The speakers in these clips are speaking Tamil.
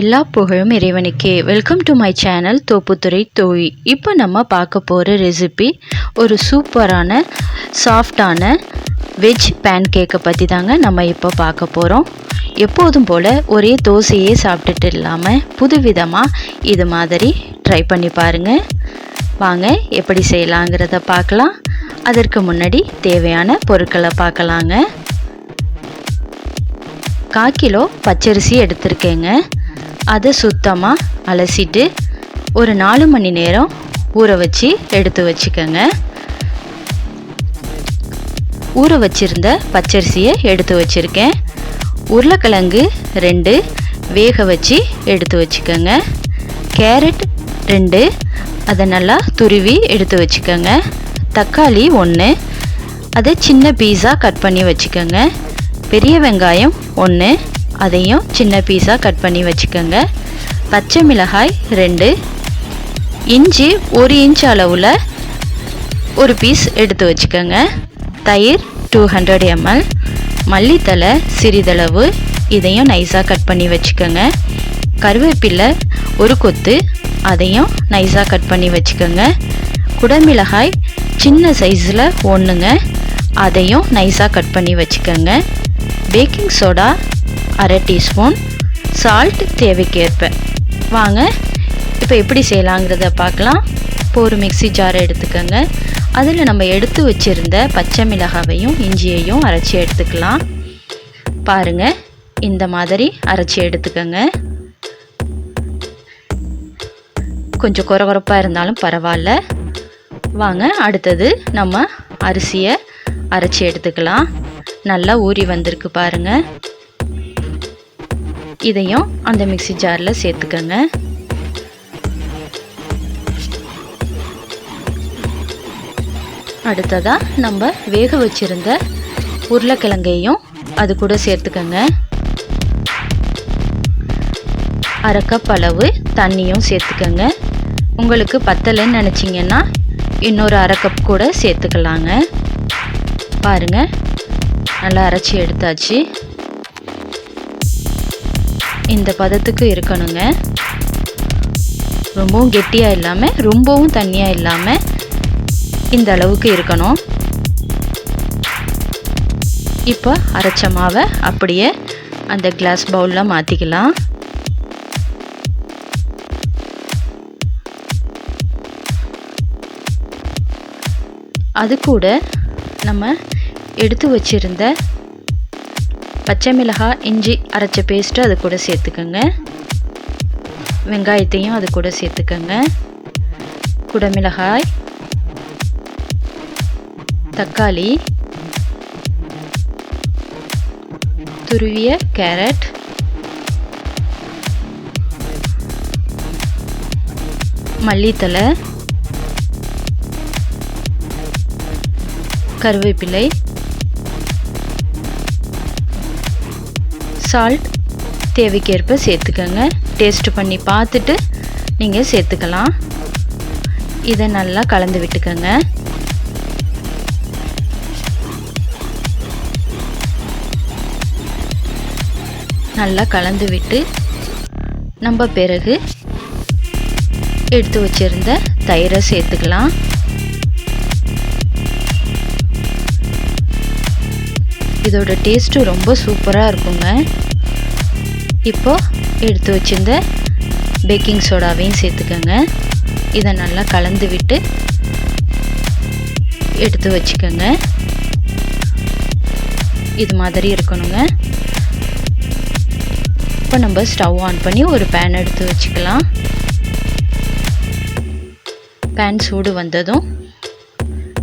எல்லா புகழும் இறைவனுக்கே. Welcome to my channel Thopputhurai தோழி இப்போ நம்ம பார்க்க போகிற ரெசிபி ஒரு சூப்பரான சாஃப்டான வெஜ் பேன் கேக்கை பற்றி தாங்க நம்ம இப்போ பார்க்க போகிறோம் எப்போதும் போல் ஒரே தோசையே சாப்பிட்டுட்டு இல்லாமல் புதுவிதமாக இது மாதிரி ட்ரை பண்ணி பாருங்கள் வாங்க எப்படி செய்யலாங்கிறத பார்க்கலாம். அதற்கு முன்னாடி தேவையான பொருட்களை பார்க்கலாங்க. கால் கிலோ பச்சரிசி எடுத்திருக்கேங்க. அதை சுத்தமாக அலசிட்டு ஒரு நாலு மணி நேரம் ஊற வச்சு எடுத்து வச்சுக்கோங்க. ஊற வச்சிருந்த பச்சரிசியை எடுத்து வச்சுருக்கேன். உருளைக்கிழங்கு ரெண்டு வேக வச்சு எடுத்து வச்சுக்கோங்க. கேரட் ரெண்டு அதை நல்லா துருவி எடுத்து வச்சுக்கோங்க. தக்காளி ஒன்று அதை சின்ன பீஸாக கட் பண்ணி வச்சுக்கோங்க. பெரிய வெங்காயம் ஒன்று அதையும் சின்ன பீஸாக கட் பண்ணி வச்சுக்கோங்க. பச்சை மிளகாய் ரெண்டு. இஞ்சி ஒரு இன்ச் அளவில் ஒரு பீஸ் எடுத்து வச்சுக்கோங்க. தயிர் டூ ஹண்ட்ரட் எம்எல் மல்லித்தலை சிறிதளவு. இதையும் நைஸாக கட் பண்ணி வச்சுக்கோங்க. கருவேப்பிலை ஒரு கொத்து. அதையும் நைஸாக கட் பண்ணி வச்சுக்கோங்க. குடமிளகாய் சின்ன சைஸில் ஒன்றுங்க அதையும் நைஸாக கட் பண்ணி வச்சுக்கோங்க. பேக்கிங் சோடா அரை டீஸ்பூன் சால்ட் தேவைக்கேற்ப. வாங்க இப்போ எப்படி செய்யலாங்கிறத பார்க்கலாம். இப்போ ஒரு மிக்சி ஜாரை எடுத்துக்கோங்க. அதில் நம்ம எடுத்து வச்சுருந்த பச்சை மிளகாவையும் இஞ்சியையும் அரைச்சி எடுத்துக்கலாம். பாருங்கள் இந்த மாதிரி அரைச்சி எடுத்துக்கோங்க. கொஞ்சம் குறகுறப்பாக இருந்தாலும் பரவாயில்ல. வாங்க அடுத்தது நம்ம அரிசியை அரைச்சி எடுத்துக்கலாம். நல்லா ஊறி வந்திருக்கு பாருங்கள் இதையும் அந்த மிக்சி ஜாரில் சேர்த்துக்கோங்க. அடுத்ததாக நம்ம வேக வச்சுருந்த உருளைக்கிழங்கையும் அது கூட சேர்த்துக்கோங்க. அரை கப் அளவு தண்ணியும் சேர்த்துக்கோங்க. உங்களுக்கு பத்தலைன்னு நினச்சிங்கன்னா இன்னொரு அரை கப் கூட சேர்த்துக்கலாங்க. பாருங்கள் நல்லா அரைச்சி எடுத்தாச்சு. இந்த பதத்துக்கு இருக்கணுங்க. ரொம்பவும் கெட்டியாக இல்லாமல் ரொம்பவும் தண்ணியாக இல்லாமல் இந்த அளவுக்கு இருக்கணும். இப்போ அரைச்ச மாவை அப்படியே அந்த கிளாஸ் பவுலில் மாற்றிக்கலாம் அது கூட நம்ம எடுத்து வச்சிருந்த பச்சை மிளகாய் இஞ்சி அரைச்ச பேஸ்ட்டு அது கூட சேர்த்துக்கோங்க. வெங்காயத்தையும் அது கூட சேர்த்துக்கோங்க. குடமிளகாய் தக்காளி துருவிய கேரட் மல்லித்தலை கருவேப்பிலை சால்ட் தேவைக்கேற்ப சேர்த்துக்கோங்க. டேஸ்ட் பண்ணி பார்த்துட்டு நீங்கள் சேர்த்துக்கலாம். இதை நல்லா கலந்து விட்டுக்கோங்க. நல்லா கலந்து விட்டு நம்ம பிறகு எடுத்து வச்சிருந்த தயிரை சேர்த்துக்கலாம். இதோட டேஸ்ட்டு ரொம்ப சூப்பராக இருக்குங்க. இப்போது எடுத்து வச்சிருந்த பேக்கிங் சோடாவையும் சேர்த்துக்கோங்க. இதை நல்லா கலந்து விட்டு எடுத்து வச்சுக்கோங்க. இது மாதிரி இருக்கணுங்க. இப்போ நம்ம ஸ்டவ் ஆன் பண்ணி ஒரு பேன் எடுத்து வச்சுக்கலாம். பேன் சூடு வந்ததும்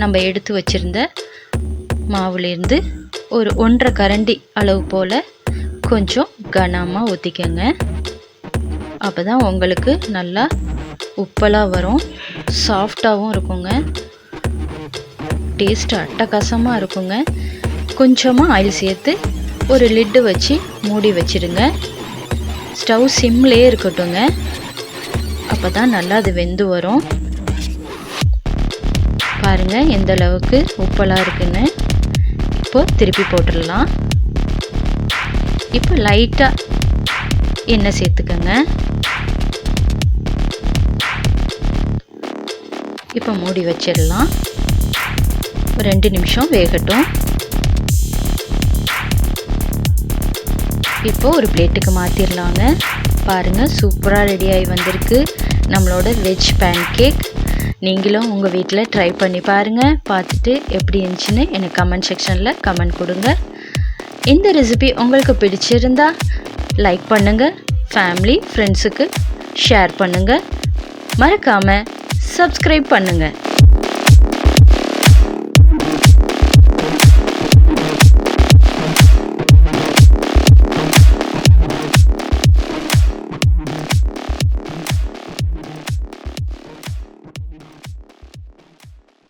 நம்ம எடுத்து வச்சுருந்த மாவுலேருந்து ஒரு ஒன்றரை கரண்டி அளவு போல் கொஞ்சம் கனமாக ஊற்றிக்கங்க அப்போ தான் உங்களுக்கு நல்லா உப்பலாக வரும். சாஃப்டாகவும் இருக்குங்க. டேஸ்ட் அட்டகாசமாக இருக்குங்க. கொஞ்சமாக ஆயில் சேர்த்து ஒரு லிட்டு வச்சு மூடி வச்சிடுங்க ஸ்டவ் சிம்லேயே இருக்கட்டுங்க. அப்போ தான் நல்லா அது வெந்து வரும். பாருங்கள் எந்த அளவுக்கு உப்பலாக இருக்குன்னு. இப்போ திருப்பி போட்டுடலாம். இப்போ லைட்டாக எண்ணெய் சேர்த்துக்கோங்க. இப்போ மூடி வச்சிடலாம். ரெண்டு நிமிஷம் வேகட்டும். இப்போ ஒரு பிளேட்டுக்கு மாற்றிடலாங்க பாருங்கள் சூப்பராக ரெடியாகி வந்திருக்கு. நம்மளோட வெஜ் பேன் கேக் நீங்களும் உங்கள் வீட்டில் ட்ரை பண்ணி பாருங்கள் பார்த்துட்டு எப்படி இருந்துச்சுன்னு எனக்கு கமெண்ட் செக்ஷனில் கமெண்ட் கொடுங்க. இந்த ரெசிபி உங்களுக்கு பிடிச்சிருந்தா லைக் பண்ணுங்கள் ஃபேமிலி ஃப்ரெண்ட்ஸுக்கு ஷேர் பண்ணுங்கள் மறக்காமல் சப்ஸ்கிரைப் பண்ணுங்கள்